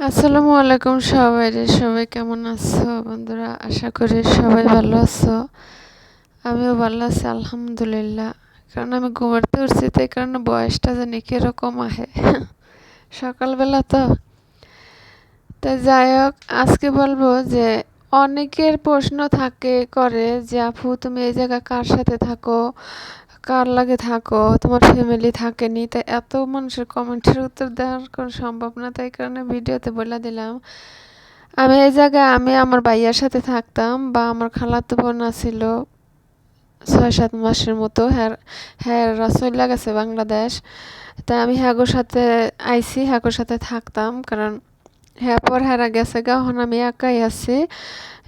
আসসালামু আলাইকুম সবাই রে সবাই কেমন আছো বন্ধুরা? আশা করি সবাই ভালো আছো। আমিও ভালো আছি, আলহামদুলিল্লাহ। কারণ আমি ঘুমাতে উঠছি, তাই কারণে বয়সটা জানি কীরকম আহে। সকালবেলা তো। তাই যাই হোক, আজকে বলব যে অনেকের প্রশ্ন থাকে, করে যে, আপু, তুমি এই জায়গায় কার সাথে থাকো? কার লাগে থাকো? তোমার ফ্যামিলি থাকেনি, তাই এত মানুষের কমেন্টের উত্তর দেওয়ার কোনো সম্ভব না, তাই কারণে ভিডিওতে বলে দিলাম। আমি এই জায়গায়, আমি আমার ভাইয়ার সাথে থাকতাম, বা আমার খালাতো বোন আছিল ছয় সাত মাসের মতো হ্যাঁ হ্যাঁ চলে গেছে বাংলাদেশ। তাই আমি হ্যাগোর সাথে আইসি হ্যাগোর সাথে থাকতাম, কারণ হ্যাঁ পর হ্যাঁ গেছে গা, এখন আমি একাই আছি।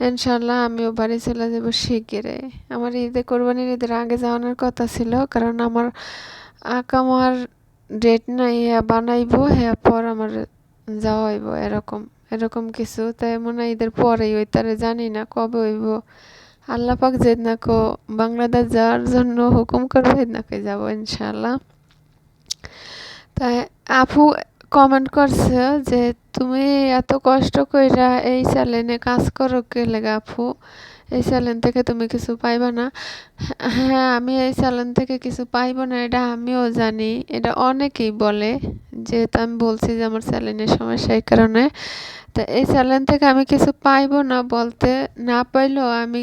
ইনশাল্লাহ আমিও বাড়ি চলে যাব শিগগিরে আমার ঈদে কোরবানির ঈদের আগে যাওয়ানোর কথা ছিল, কারণ আমার আকামার ডেট নাই হ্যাঁ বানাইবো হ্যাঁ পর আমার যাওয়া হইব এরকম এরকম কিছু। তাই মনে হয় ঈদের পরেই ওই, তারে জানি না কবে হইব। আল্লাহ পাক যেদিনাকো বাংলাদেশ যাওয়ার জন্য হুকুম করবে সেদিনাকে যাব ইনশাল্লাহ তাই আপু কমেন্ট করছে যে, তুমি এত কষ্ট কইরা এই চ্যানেলে কাজ করো কে লেগে আপু? এই চ্যানেল থেকে তুমি কিছু পাইবা না? হ্যাঁ আমি এই চ্যানেল থেকে কিছু পাইব না, এটা আমিও জানি। এটা অনেকেই বলে, যেহেতু আমি বলছি যে আমার চ্যানেলের সমস্যা এই কারণে। তা এই চ্যানেল থেকে আমি কিছু পাইব না বলতে, না পাইলেও আমি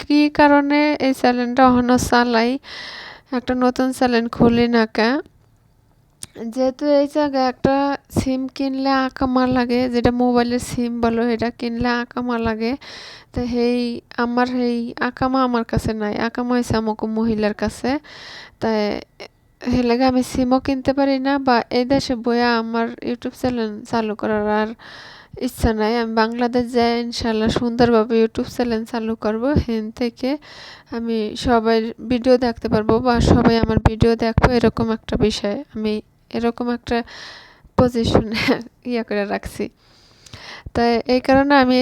কী কারণে এই চ্যানেলটা এখনও চালাই? একটা নতুন চ্যানেল খুলি না কে যেহেতু এই জায়গায় একটা সিম কিনলে আঁকামা লাগে, যেটা মোবাইলের সিম বলো, এটা কিনলে আঁকা আঁকামা লাগে। তো সেই আমার সেই আঁকামা আমার কাছে নাই। আঁকামা হয়েছে আমাকে মহিলার কাছে। তাই হেলেগে আমি সিমও কিনতে পারি না বা এই দেশে বইয়া আমার ইউটিউব চ্যানেল চালু করার আর ইচ্ছা নাই। আমি বাংলাদেশ যাই ইনশাল্লাহ সুন্দরভাবে ইউটিউব চ্যানেল চালু করব। হেন থেকে আমি সবাই ভিডিও দেখতে পারব বা সবাই আমার ভিডিও দেখব, এরকম একটা বিষয় আমি এরকম একটা পজিশনে ইয়ে করে রাখছি। তাই এই কারণে আমি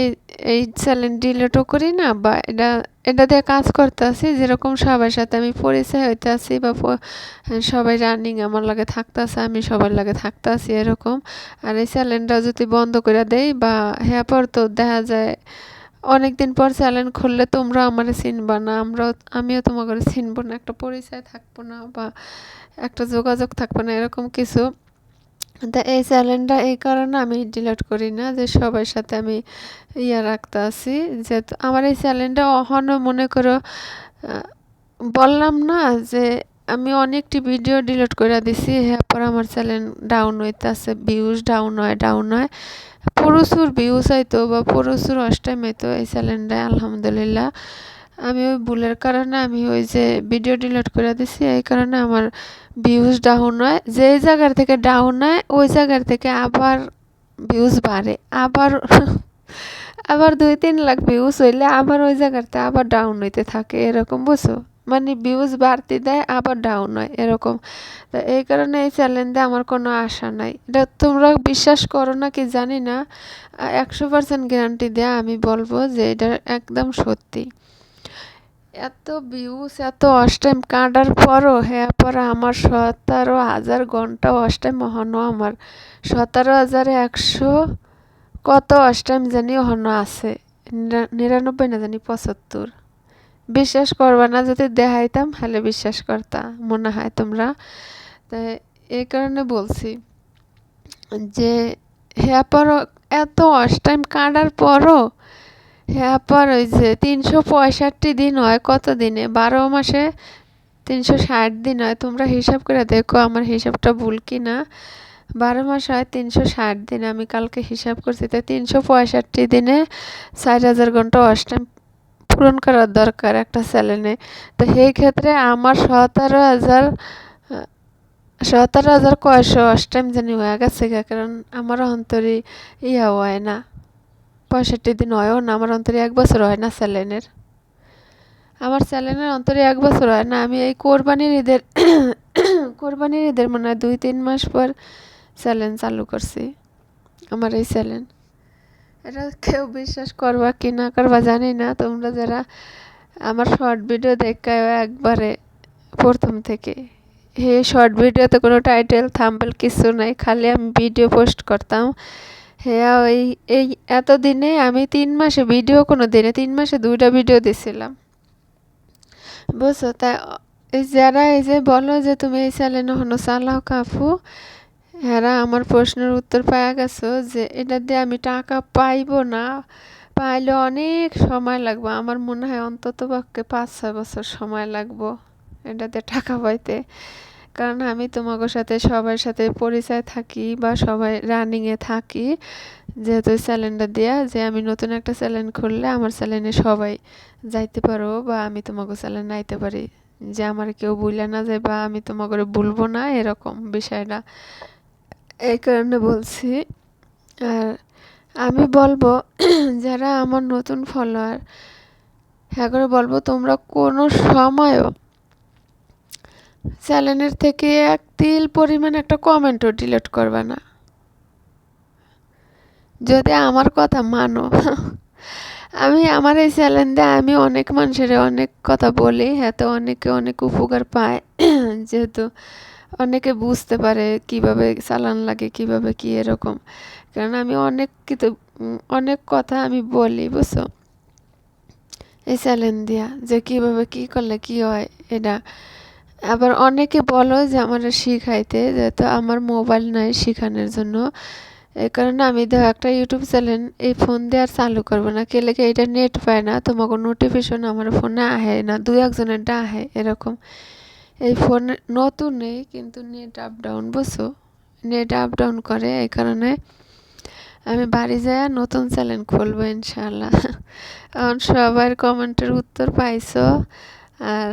এই চ্যালেঞ্জ ডিলেটও করি না, বা এটা এটা দিয়ে কাজ করতে আসি যেরকম সবার সাথে আমি পরিচয় হইতে আসি বা সবাই রানিং আমার লাগে থাকতে আসে আমি সবার লাগে থাকতে আসি এরকম। আর এই চ্যালেঞ্জটা যদি বন্ধ করে দেই বা হ্যাঁ পর তো দেখা যায় অনেক দিন পর চ্যানেল খুললে তোমরা আমার চিনবা না। আমরাও, আমিও তোমাকে চিনবো না। একটা পরিচয় থাকব না বা একটা যোগাযোগ থাকবে না, এরকম কিছু। তা এই চ্যানেলটা এই কারণে আমি ডিলিট করি না যে সবার সাথে আমি ইয়া রাখতে আছি। যে আমার এই চ্যানেলটা অহনও মনে করো বললাম না যে আমি অনেকটি ভিডিও ডিলিট করে দিছি, এরপর আমার চ্যানেল ডাউন হইতে আছে ভিউজ ডাউন হয় ডাউন হয়। প্রচুর ভিউজ হয়তো বা প্রচুর অষ্টাইম হইতো এই চ্যানেলটায়, আলহামদুলিল্লাহ। আমি ওই ভুলের কারণে আমি ওই যে ভিডিও ডিলিট করে দিছি, এই কারণে আমার ভিউজ ডাউন হয়। যে জায়গার থেকে ডাউন হয়, ওই জায়গার থেকে আবার ভিউজ বাড়ে। আবার আবার দুই তিন লাখ ভিউজ হইলে আবার ওই জায়গাতে আবার ডাউন হইতে থাকে, এরকম বুঝো মানে ভিউজ বাড়তে দেয়, আবার ডাউন হয়, এরকম। তো এই কারণে এই চ্যালেঞ্জে আমার কোনো আশা নাই। এটা তোমরা বিশ্বাস করো না কি জানি না। একশো পার্সেন্ট গ্যারান্টি দেয়া আমি বলব যে এটা একদম সত্যি। এত ভিউস এত অষ্টাইম কাটার পরও হ্যাঁ পরে আমার সতেরো হাজার ঘণ্টা অষ্টাইম হনো আমার। সতেরো হাজার একশো কত অষ্টাইম জানি হনো আছে? নিরানব্বই না জানি, পঁচাত্তর। বিশ্বাস করবা না, যদি দেখাইতাম হলে বিশ্বাস করতা, মনে হয় তোমরা। তাই এই কারণে বলছি যে হ্যাঁ পর এত অষ্টাইম কাটার পরও হ্যাঁ পর ওই যে তিনশো পঁয়ষট্টি দিন হয়, কত দিনে? বারো মাসে তিনশো ষাট দিন হয়। তোমরা হিসাব করে দেখো আমার হিসাবটা ভুল কি না বারো মাস হয়, তিনশো ষাট দিন। আমি কালকে হিসাব করছি তাই তিনশো পঁয়ষট্টি দিনে ষাট হাজার ঘণ্টা অষ্টাইম পূরণ করার দরকার একটা স্যালেনে তো সেই ক্ষেত্রে আমার সতেরো হাজার সতেরো হাজার কয়শো অষ্টাইম জানি হয়ে গেছে কারণ আমার অন্তরে ইয়া হয় না। পঁয়ষট্টি দিন হয়ও না, আমার অন্তরে এক বছর হয় না স্যালেনের আমার স্যালেনের অন্তরে এক বছর হয় না, আমি এই কোরবানির ঈদের কোরবানির ঈদের মনে হয় দুই, তিন মাস পর স্যালেন চালু করছি, আমার এই স্যালেন এটা কেউ বিশ্বাস করবা কি না করবা জানি না। তোমরা যারা আমার শর্ট ভিডিও দেখা একবারে প্রথম থেকে। হে শর্ট ভিডিওতে কোনো টাইটেল থাম্বেল কিছু নাই, খালি আমি ভিডিও পোস্ট করতাম। হ্যাঁ ওই এই এতদিনে আমি তিন মাসে ভিডিও কোনো দিনে তিন মাসে দুইটা ভিডিও দিছিলাম। বুঝছ? তাই যারা এই যে বলো যে তুমি এই চ্যানেল হনো চালাও কাপু এরা আমার প্রশ্নের উত্তর পাওয়া গেছো যে, এটা দিয়ে আমি টাকা পাইবো না, পাইলে অনেক সময় লাগবে। আমার মনে হয় অন্তত পক্ষে পাঁচ, ছয় বছর সময় লাগবো এটাতে টাকা পাইতে। কারণ আমি তোমাদের সাথে, সবার সাথে পরিচয় থাকি বা সবাই রানিংয়ে থাকি, যেহেতু স্যালেন্ডার দেওয়া যে আমি নতুন একটা স্যালেন খুললে আমার স্যালেনে সবাই যাইতে পারো বা আমি তোমাকে স্যালেন আইতে পারি। যে আমার কেউ বুঝলে না যায় বা আমি তোমাকে বলব না, এরকম বিষয়টা। এই কারণে বলছি, আর আমি বলব যারা আমার নতুন ফলোয়ার হ্যাঁ করে বলব তোমরা কোনো সময়ও চ্যানেলের থেকে এক তিল পরিমাণ একটা কমেন্টও ডিলিট করবে না। যদি আমার কথা মানো, আমি আমার এই চ্যানেল দিয়ে আমি অনেক মানুষের অনেক কথা বলি হ্যাঁ তো অনেকে অনেক উপকার পায়। যেহেতু অনেকে বুঝতে পারে কীভাবে চালান লাগে, কীভাবে কি এরকম। কারণ আমি অনেক কিন্তু অনেক কথা আমি বলি, বুঝছ? এই চ্যালেঞ্জ দিয়া, যে কীভাবে কি করলে কি হয় এটা। আবার অনেকে বলো যে আমার শিখাইতে, যেহেতু আমার মোবাইল নাই শেখানোর জন্য। এই কারণে আমি দেখো একটা ইউটিউব চ্যানেল, এই ফোন দিয়ে আর চালু করব না। কে লেগে এটা নেট পায় না, তোমাকে নোটিফিকেশন আমার ফোনে আহে না দু একজনেরটা আহে এরকম। এই ফোনে নতুন নেই, কিন্তু নেট আপ ডাউন বুঝছ? নেট আপ ডাউন করে, এই কারণে আমি বাড়ি যাই নতুন চ্যানেল খুলবো ইনশাল্লাহ এখন সবার কমেন্টের উত্তর পাইছো, আর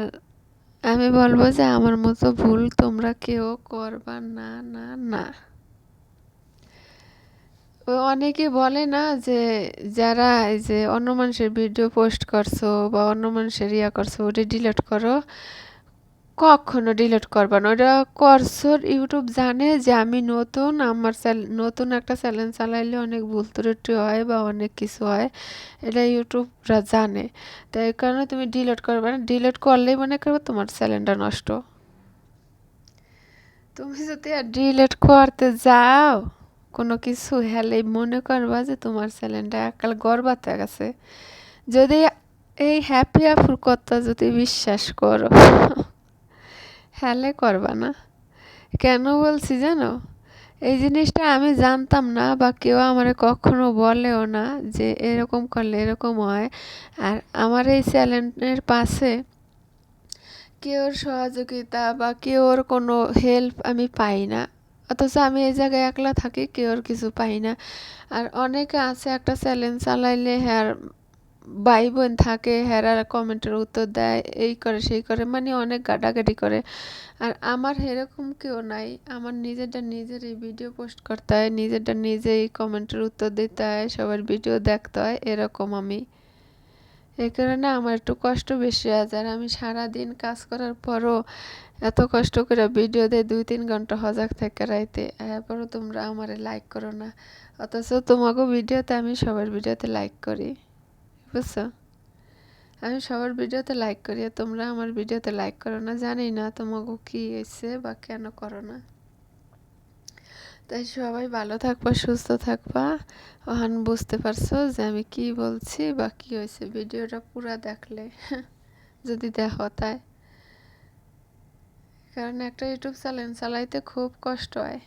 আমি বলব যে আমার মতো ভুল তোমরা কেউ করবা না না না। অনেকে বলে না যে যারা এই যে অন্য মানুষের ভিডিও পোস্ট করছ বা অন্য মানুষের ইয়া করছ, ওটা ডিলিট করো। কখনো ডিলিট করবা না। ওটা করছ ইউটিউব জানে যে আমি নতুন, আমার নতুন একটা চ্যানেল চালাইলে অনেক ভুল ত্রুটি হয় বা অনেক কিছু হয়। এটা ইউটিউবরা জানে। তো এই কারণে তুমি ডিলিট করবে না। ডিলিট করলেই মনে করবে তোমার চ্যানেলটা নষ্ট। তুমি যদি আর ডিলিট করতে যাও, কোনো কিছু হেলে মনে করবা যে তোমার চ্যানেলটা একাল গর্বাতে গেছে। যদি এই হ্যাপি আফুর কথা যদি বিশ্বাস করো হেলে করবা না। কেন বলছি জানো? এই জিনিসটা আমি জানতাম না বা কেউ আমার কখনো বলেও না যে এরকম করলে এরকম হয়। আর আমার এই চ্যানেলের পাশে কেউর সহযোগিতা বা কেউর কোনো হেল্প আমি পাই না। অথচ আমি এই জায়গায় একলা থাকি, কেউর কিছু পাই না। আর অনেকে আছে একটা চ্যালেঞ্জ চালাইলে হ্যাঁ ভাই বোন থাকে, হেরা কমেন্টের উত্তর দেয়, এই করে, সেই করে মানে অনেক গাটাগাটি করে। আর আমার এরকম কেউ নাই, আমার নিজেরটা নিজেরই ভিডিও পোস্ট করতে হয়, নিজেরটা নিজেই কমেন্টের উত্তর দিতে হয়, সবার ভিডিও দেখতে হয়, এরকম আমি। এই কারণে আমার একটু কষ্ট বেশি আছে আর আমি সারাদিন কাজ করার পরও এত কষ্ট করে ভিডিও দেয় দুই তিন ঘণ্টা হজাক থেকে রাইতে, এরপরও তোমরা আমারে লাইক করো না। অথচ তোমাকেও ভিডিওতে আমি সবার ভিডিওতে লাইক করি। বুঝছ? আমি সবার ভিডিওতে লাইক করি তোমরা আমার ভিডিওতে লাইক করো না, জানি না তোমাকে কি হয়েছে বা কেন করো না। তাই সবাই ভালো থাকবা, সুস্থ থাকবা। ওখান বুঝতে পারছ যে আমি কি বলছি বা কি হয়েছে? ভিডিওটা পুরা দেখলে, যদি দেখো তাই। কারণ একটা ইউটিউব চ্যানেল চালাইতে খুব কষ্ট হয়।